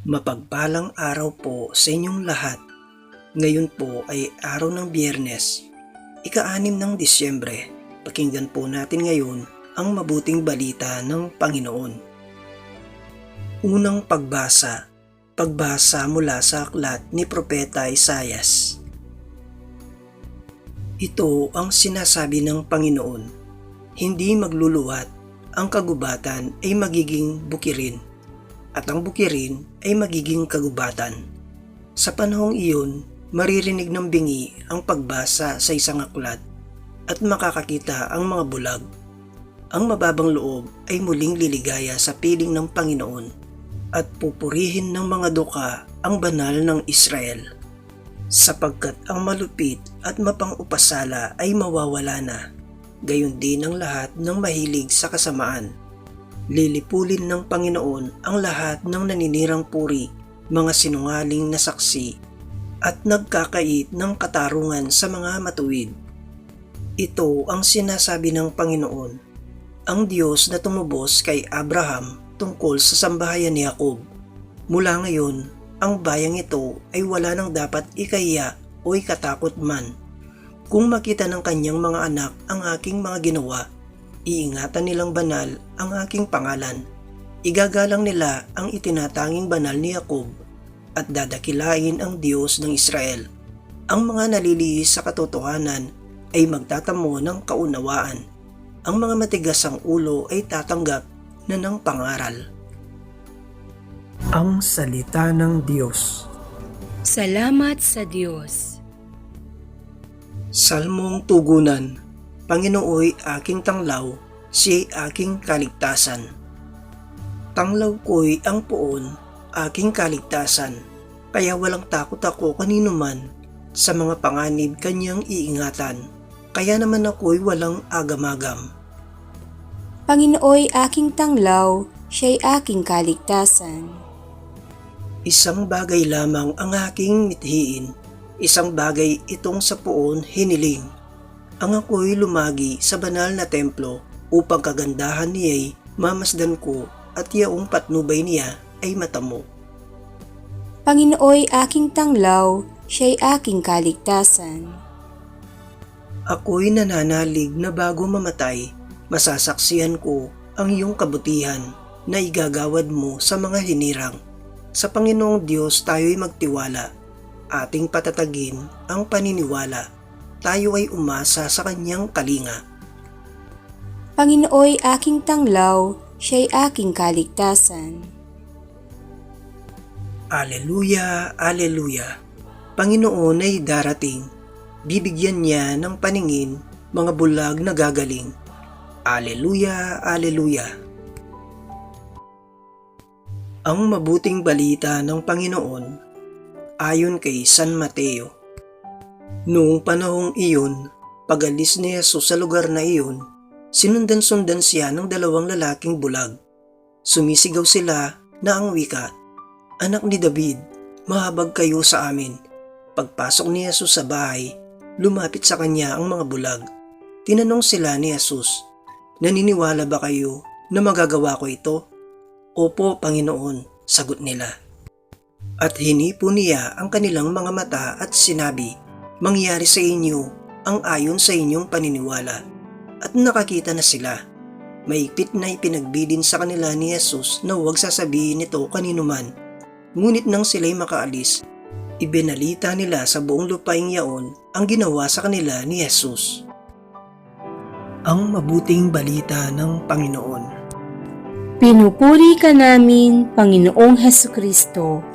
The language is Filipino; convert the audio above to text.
Mapagpalang araw po sa inyong lahat. Ngayon po ay araw ng biyernes, ika-anim ng Disyembre. Pakinggan po natin ngayon ang mabuting balita ng Panginoon. Unang pagbasa, pagbasa mula sa aklat ni Propeta Isayas. Ito ang sinasabi ng Panginoon, hindi magluluwat, ang kagubatan ay magiging bukirin at ang bukirin ay magiging kagubatan. Sa panahong iyon, maririnig ng bingi ang pagbasa sa isang aklat at makakakita ang mga bulag. Ang mababang loob ay muling liligaya sa piling ng Panginoon at pupurihin ng mga duka ang banal ng Israel. Sapagkat ang malupit at mapang-upasala ay mawawala na, gayon din ang lahat ng mahilig sa kasamaan lilipulin ng Panginoon ang lahat ng naninirang puri, mga sinungaling na saksi, at nagkakait ng katarungan sa mga matuwid. Ito ang sinasabi ng Panginoon, ang Diyos na tumubos kay Abraham tungkol sa sambahayan ni Jacob. Mula ngayon, ang bayang ito ay wala nang dapat ikaya o ikatakot man. Kung makita ng kanyang mga anak ang aking mga ginawa, iingatan nilang banal ang aking pangalan. Igagalang nila ang itinatanging banal ni Jacob at dadakilain ang Diyos ng Israel. Ang mga nalilihis sa katotohanan ay magtatamo ng kaunawaan. Ang mga matigas ang ulo ay tatanggap na ng pangaral. Ang Salita ng Diyos Salamat sa Diyos. Salmong Tugunan Panginooy aking tanglaw, siya'y aking kaligtasan. Tanglaw ko'y ang poon, aking kaligtasan, kaya walang takot ako kanino man sa mga panganib kanyang iingatan, kaya naman ako'y walang agamagam. Panginooy aking tanglaw, siya'y aking kaligtasan. Isang bagay lamang ang aking mithiin, isang bagay itong sa poon hiniling. Ang ako'y lumagi sa banal na templo upang kagandahan niya'y mamasdan ko at yaong patnubay niya ay matamo. Panginooy aking tanglaw, siya'y aking kaligtasan. Ako'y nananalig na bago mamatay, masasaksihan ko ang iyong kabutihan na igagawad mo sa mga hinirang. Sa Panginoong Diyos tayo'y magtiwala, ating patatagin ang paniniwala. Tayo ay umasa sa kanyang kalinga. Panginooy aking tanglaw, siya'y aking kaligtasan. Aleluya, Aleluya. Panginoon ay darating. Bibigyan niya ng paningin mga bulag na gagaling. Aleluya, Aleluya. Ang mabuting balita ng Panginoon ayon kay San Mateo. Noong panahong iyon, pagalis ni Jesus sa lugar na iyon, sinundan-sundan siya ng dalawang lalaking bulag. Sumisigaw sila na ang wika, Anak ni David, mahabag kayo sa amin. Pagpasok ni Jesus sa bahay, lumapit sa kanya ang mga bulag. Tinanong sila ni Jesus, Naniniwala ba kayo na magagawa ko ito? Opo, Panginoon, sagot nila. At hinipo niya ang kanilang mga mata at sinabi, Mangyari sa inyo ang ayon sa inyong paniniwala. At nakakita na sila. Maigpit na ipinagbidin sa kanila ni Jesus na huwag sasabihin ito kanino man. Ngunit nang sila'y makaalis, ibinalita nila sa buong lupaing yaon ang ginawa sa kanila ni Jesus. Ang mabuting balita ng Panginoon. Pinupuri ka namin, Panginoong Heso Kristo.